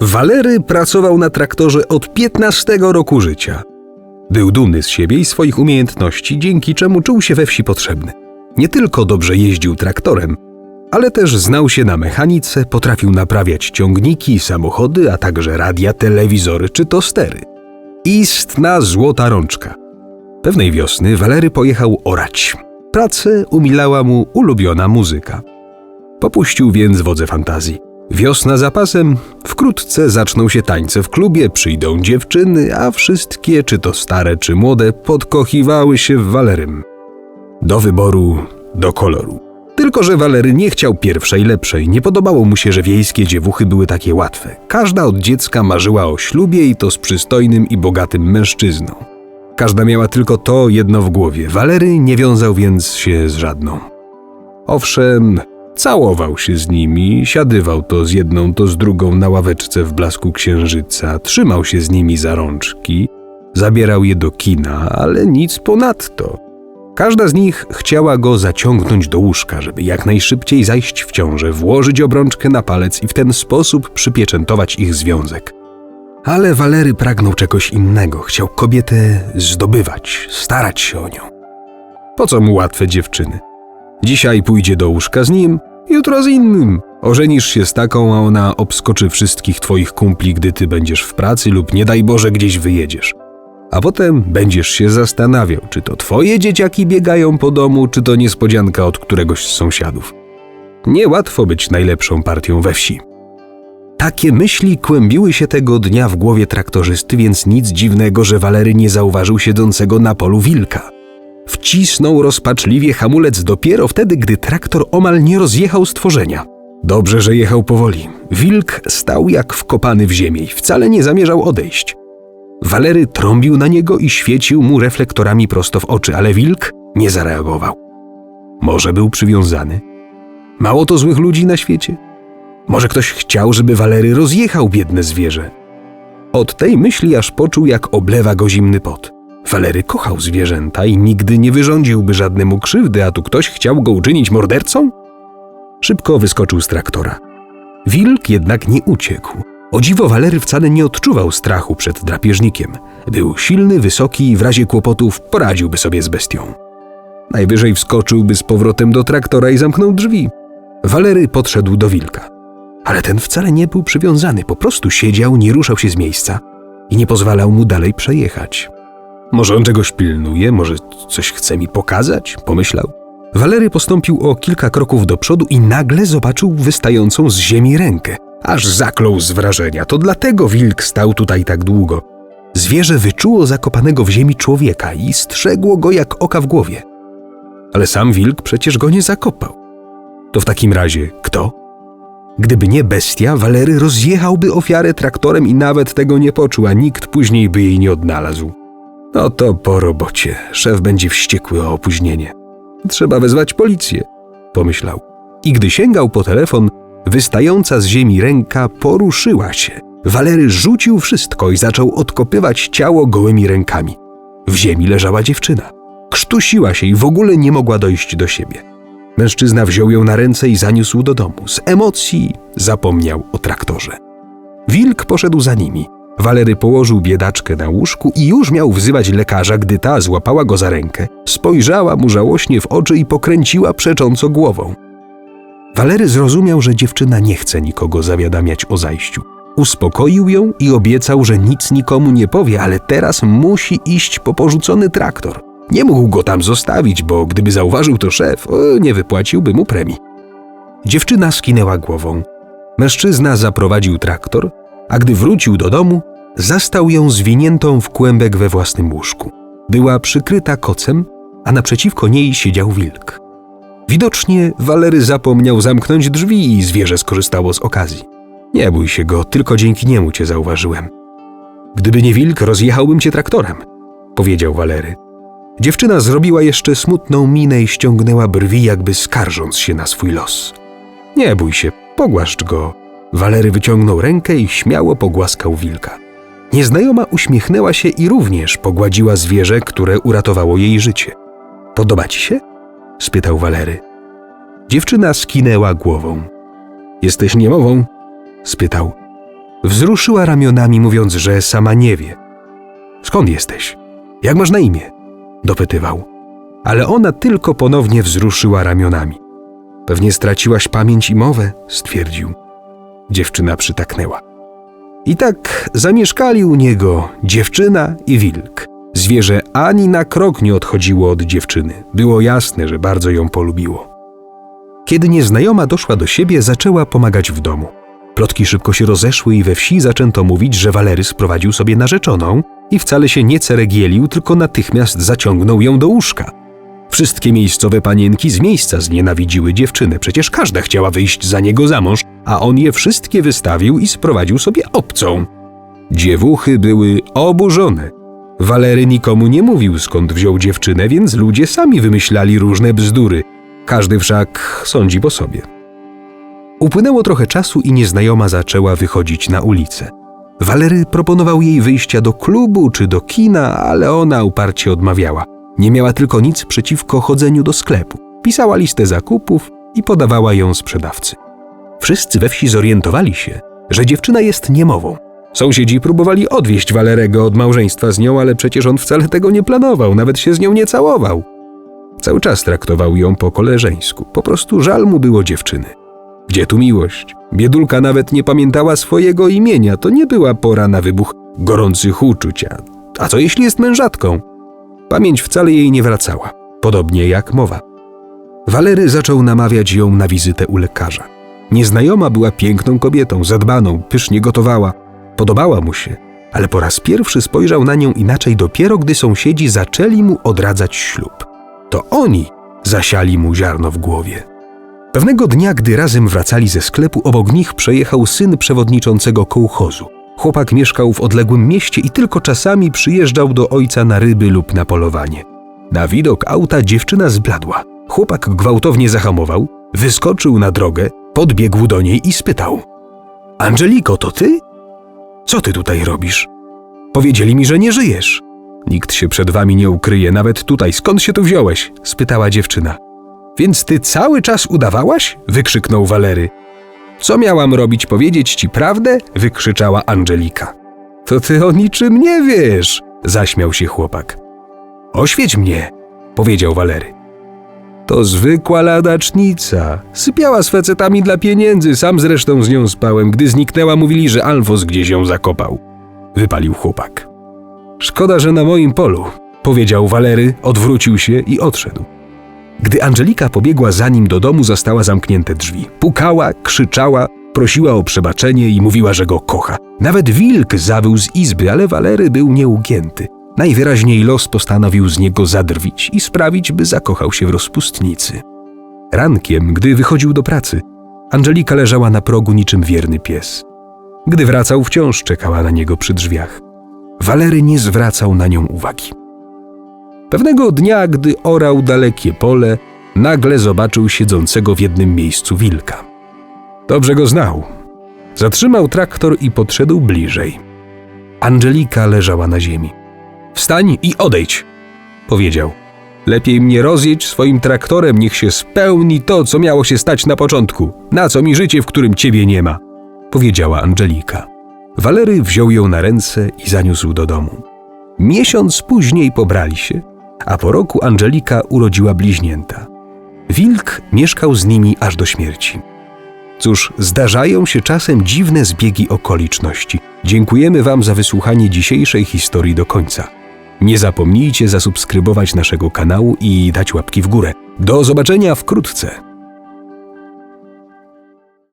Walery pracował na traktorze od 15 roku życia. Był dumny z siebie i swoich umiejętności, dzięki czemu czuł się we wsi potrzebny. Nie tylko dobrze jeździł traktorem, ale też znał się na mechanice, potrafił naprawiać ciągniki, samochody, a także radia, telewizory czy tostery. Istna złota rączka. Pewnej wiosny Walery pojechał orać. Pracę umilała mu ulubiona muzyka. Popuścił więc wodze fantazji. Wiosna za pasem, wkrótce zaczną się tańce w klubie, przyjdą dziewczyny, a wszystkie, czy to stare, czy młode, podkochiwały się w Walerym. Do wyboru, do koloru. Tylko, że Walery nie chciał pierwszej, lepszej. Nie podobało mu się, że wiejskie dziewuchy były takie łatwe. Każda od dziecka marzyła o ślubie i to z przystojnym i bogatym mężczyzną. Każda miała tylko to jedno w głowie. Walery nie wiązał więc się z żadną. Owszem, całował się z nimi, siadywał to z jedną, to z drugą na ławeczce w blasku księżyca, trzymał się z nimi za rączki, zabierał je do kina, ale nic ponadto. Każda z nich chciała go zaciągnąć do łóżka, żeby jak najszybciej zajść w ciążę, włożyć obrączkę na palec i w ten sposób przypieczętować ich związek. Ale Walery pragnął czegoś innego, chciał kobietę zdobywać, starać się o nią. Po co mu łatwe dziewczyny? Dzisiaj pójdzie do łóżka z nim, jutro z innym. Ożenisz się z taką, a ona obskoczy wszystkich twoich kumpli, gdy ty będziesz w pracy lub nie daj Boże gdzieś wyjedziesz. A potem będziesz się zastanawiał, czy to twoje dzieciaki biegają po domu, czy to niespodzianka od któregoś z sąsiadów. Niełatwo być najlepszą partią we wsi. Takie myśli kłębiły się tego dnia w głowie traktorzysty, więc nic dziwnego, że Walery nie zauważył siedzącego na polu wilka. Wcisnął rozpaczliwie hamulec dopiero wtedy, gdy traktor omal nie rozjechał stworzenia. Dobrze, że jechał powoli. Wilk stał jak wkopany w ziemię i wcale nie zamierzał odejść. Walery trąbił na niego i świecił mu reflektorami prosto w oczy, ale wilk nie zareagował. Może był przywiązany? Mało to złych ludzi na świecie? Może ktoś chciał, żeby Walery rozjechał biedne zwierzę? Od tej myśli aż poczuł, jak oblewa go zimny pot. Walery kochał zwierzęta i nigdy nie wyrządziłby żadnemu krzywdy, a tu ktoś chciał go uczynić mordercą? Szybko wyskoczył z traktora. Wilk jednak nie uciekł. O dziwo Walery wcale nie odczuwał strachu przed drapieżnikiem. Był silny, wysoki i w razie kłopotów poradziłby sobie z bestią. Najwyżej wskoczyłby z powrotem do traktora i zamknął drzwi. Walery podszedł do wilka. Ale ten wcale nie był przywiązany, po prostu siedział, nie ruszał się z miejsca i nie pozwalał mu dalej przejechać. Może on czegoś pilnuje, może coś chce mi pokazać? Pomyślał. Walery postąpił o kilka kroków do przodu i nagle zobaczył wystającą z ziemi rękę. Aż zaklął z wrażenia. To dlatego wilk stał tutaj tak długo. Zwierzę wyczuło zakopanego w ziemi człowieka i strzegło go jak oka w głowie. Ale sam wilk przecież go nie zakopał. To w takim razie kto? Gdyby nie bestia, Walery rozjechałby ofiarę traktorem i nawet tego nie poczuł, a nikt później by jej nie odnalazł. No to po robocie. Szef będzie wściekły o opóźnienie. Trzeba wezwać policję, pomyślał. I gdy sięgał po telefon, wystająca z ziemi ręka poruszyła się. Walery rzucił wszystko i zaczął odkopywać ciało gołymi rękami. W ziemi leżała dziewczyna. Krztusiła się i w ogóle nie mogła dojść do siebie. Mężczyzna wziął ją na ręce i zaniósł do domu. Z emocji zapomniał o traktorze. Wilk poszedł za nimi. Walery położył biedaczkę na łóżku i już miał wzywać lekarza, gdy ta złapała go za rękę, spojrzała mu żałośnie w oczy i pokręciła przecząco głową. Walery zrozumiał, że dziewczyna nie chce nikogo zawiadamiać o zajściu. Uspokoił ją i obiecał, że nic nikomu nie powie, ale teraz musi iść po porzucony traktor. Nie mógł go tam zostawić, bo gdyby zauważył to szef, nie wypłaciłby mu premii. Dziewczyna skinęła głową. Mężczyzna zaprowadził traktor, a gdy wrócił do domu, zastał ją zwiniętą w kłębek we własnym łóżku. Była przykryta kocem, a naprzeciwko niej siedział wilk. Widocznie Walery zapomniał zamknąć drzwi i zwierzę skorzystało z okazji. Nie bój się go, tylko dzięki niemu cię zauważyłem. Gdyby nie wilk, rozjechałbym cię traktorem, powiedział Walery. Dziewczyna zrobiła jeszcze smutną minę i ściągnęła brwi, jakby skarżąc się na swój los. Nie bój się, pogłaszcz go. Walery wyciągnął rękę i śmiało pogłaskał wilka. Nieznajoma uśmiechnęła się i również pogładziła zwierzę, które uratowało jej życie. Podoba ci się? spytał Walery. Dziewczyna skinęła głową. Jesteś niemową? spytał. Wzruszyła ramionami, mówiąc, że sama nie wie. Skąd jesteś? Jak masz na imię? dopytywał. Ale ona tylko ponownie wzruszyła ramionami. Pewnie straciłaś pamięć i mowę, stwierdził. Dziewczyna przytaknęła. I tak zamieszkali u niego dziewczyna i wilk. Zwierzę ani na krok nie odchodziło od dziewczyny. Było jasne, że bardzo ją polubiło. Kiedy nieznajoma doszła do siebie, zaczęła pomagać w domu. Plotki szybko się rozeszły i we wsi zaczęto mówić, że Walery sprowadził sobie narzeczoną i wcale się nie ceregielił, tylko natychmiast zaciągnął ją do łóżka. Wszystkie miejscowe panienki z miejsca znienawidziły dziewczynę, przecież każda chciała wyjść za niego za mąż, a on je wszystkie wystawił i sprowadził sobie obcą. Dziewuchy były oburzone. Walery nikomu nie mówił, skąd wziął dziewczynę, więc ludzie sami wymyślali różne bzdury. Każdy wszak sądzi po sobie. Upłynęło trochę czasu i nieznajoma zaczęła wychodzić na ulicę. Walery proponował jej wyjścia do klubu czy do kina, ale ona uparcie odmawiała. Nie miała tylko nic przeciwko chodzeniu do sklepu. Pisała listę zakupów i podawała ją sprzedawcy. Wszyscy we wsi zorientowali się, że dziewczyna jest niemową. Sąsiedzi próbowali odwieść Walerego od małżeństwa z nią, ale przecież on wcale tego nie planował, nawet się z nią nie całował. Cały czas traktował ją po koleżeńsku. Po prostu żal mu było dziewczyny. Gdzie tu miłość? Biedulka nawet nie pamiętała swojego imienia. To nie była pora na wybuch gorących uczuć. A- A co jeśli jest mężatką? Pamięć wcale jej nie wracała, podobnie jak mowa. Walery zaczął namawiać ją na wizytę u lekarza. Nieznajoma była piękną kobietą, zadbaną, pysznie gotowała. Podobała mu się, ale po raz pierwszy spojrzał na nią inaczej dopiero, gdy sąsiedzi zaczęli mu odradzać ślub. To oni zasiali mu ziarno w głowie. Pewnego dnia, gdy razem wracali ze sklepu, obok nich przejechał syn przewodniczącego kołchozu. Chłopak mieszkał w odległym mieście i tylko czasami przyjeżdżał do ojca na ryby lub na polowanie. Na widok auta dziewczyna zbladła. Chłopak gwałtownie zahamował, wyskoczył na drogę, podbiegł do niej i spytał: Angeliko, to ty? Co ty tutaj robisz? Powiedzieli mi, że nie żyjesz. Nikt się przed wami nie ukryje, nawet tutaj. Skąd się tu wziąłeś? spytała dziewczyna. Więc ty cały czas udawałaś? wykrzyknął Walery. Co miałam robić, powiedzieć ci prawdę? wykrzyczała Angelika. To ty o niczym nie wiesz, zaśmiał się chłopak. Oświeć mnie, powiedział Walery. To zwykła ladacznica. Sypiała z facetami dla pieniędzy, sam zresztą z nią spałem. Gdy zniknęła, mówili, że Alfos gdzieś ją zakopał. Wypalił chłopak. Szkoda, że na moim polu, powiedział Walery, odwrócił się i odszedł. Gdy Angelika pobiegła za nim do domu, zastała zamknięte drzwi. Pukała, krzyczała, prosiła o przebaczenie i mówiła, że go kocha. Nawet wilk zawył z izby, ale Walery był nieugięty. Najwyraźniej los postanowił z niego zadrwić i sprawić, by zakochał się w rozpustnicy. Rankiem, gdy wychodził do pracy, Angelika leżała na progu niczym wierny pies. Gdy wracał, wciąż czekała na niego przy drzwiach. Walery nie zwracał na nią uwagi. Pewnego dnia, gdy orał dalekie pole, nagle zobaczył siedzącego w jednym miejscu wilka. Dobrze go znał. Zatrzymał traktor i podszedł bliżej. Angelika leżała na ziemi. Wstań i odejdź, powiedział. Lepiej mnie rozjedź swoim traktorem, niech się spełni to, co miało się stać na początku. Na co mi życie, w którym ciebie nie ma? powiedziała Angelika. Walery wziął ją na ręce i zaniósł do domu. Miesiąc później pobrali się, a po roku Angelika urodziła bliźnięta. Wilk mieszkał z nimi aż do śmierci. Cóż, zdarzają się czasem dziwne zbiegi okoliczności. Dziękujemy Wam za wysłuchanie dzisiejszej historii do końca. Nie zapomnijcie zasubskrybować naszego kanału i dać łapki w górę. Do zobaczenia wkrótce.